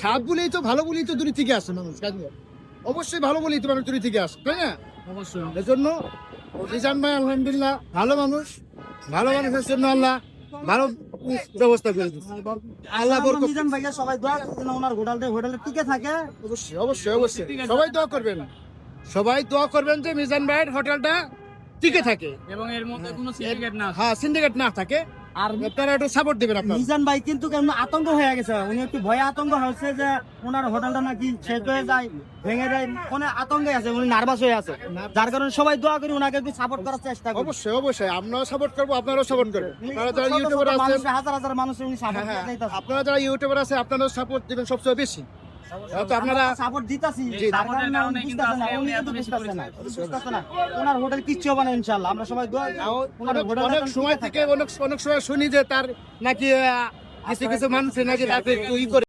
সাপ বলেই তো ভালো বলেই তো দূরে থেকে আসে মানুষ কাজে অবশ্যই ভালো বলেই তো মানুষ দূরে থেকে আসে তাই না? অবশ্যই এজন্য নিজান ভাই আলহামদুলিল্লাহ ভালো মানুষ ভালো মানুষের জন্য আল্লাহ ভালো ব্যবস্থা করে দিচ্ছে। আল্লাহ বরকত মিজান ভাইয়া সবাই দোয়া করছেন ওনার হোটেলটা হোটেলে টিকে থাকে। অবশ্যই অবশ্যই অবশ্যই সবাই দোয়া করবেন। সবাই দোয়া করবেন যে মিজান ভাইয়ের হোটেলটা টিকে থাকে। এবং এর মধ্যে কোনো সিন্ডিকেট না হ্যাঁ সিন্ডিকেট না থাকে। আর আপনারা একটু সাপোর্ট দিবেন আপনারা। মিজান ভাই কিন্তু কেমন আতঙ্ক হয়ে গেছে। উনি একটু ভয়ে আতঙ্ক হচ্ছে যে ওনার হোটেলটা নাকি শেষ হয়ে যায় ভেঙে যায় মানে আতঙ্কে আছে উনি নার্ভাস হয়ে আছে। যার কারণে সবাই দোয়া করি ওনাকে একটু সাপোর্ট করার চেষ্টা করি। অবশ্যই অবশ্যই। আমরাও সাপোর্ট করব আপনারাও সাপোর্ট করবেন। আপনারা যারা ইউটিউবার আছেন হাজার হাজার মানুষের উনি হ্যাঁ, সাপোর্ট হ্যাঁ, আপনারা যারা ইউটিউবার আছে আপনারাও সাপোর্ট দিবেন সবচেয়ে বেশি। আপনারা সাপোর্ট দিতাছি। জি, তার কারণে কারণে উনি কিন্তু না উনি উনি কিন্তু এত না পরিচিত। না। ওনার হোটেল কিচ্ছু হবে না ইনশাআল্লাহ। আমরা সবাই দোয়া ওনার অনেক অনেক সময় থেকে অনেক অনেক সময় শুনি যে তার নাকি কিছু কিছু মানুষ নাকি রাতে একটু ই করে।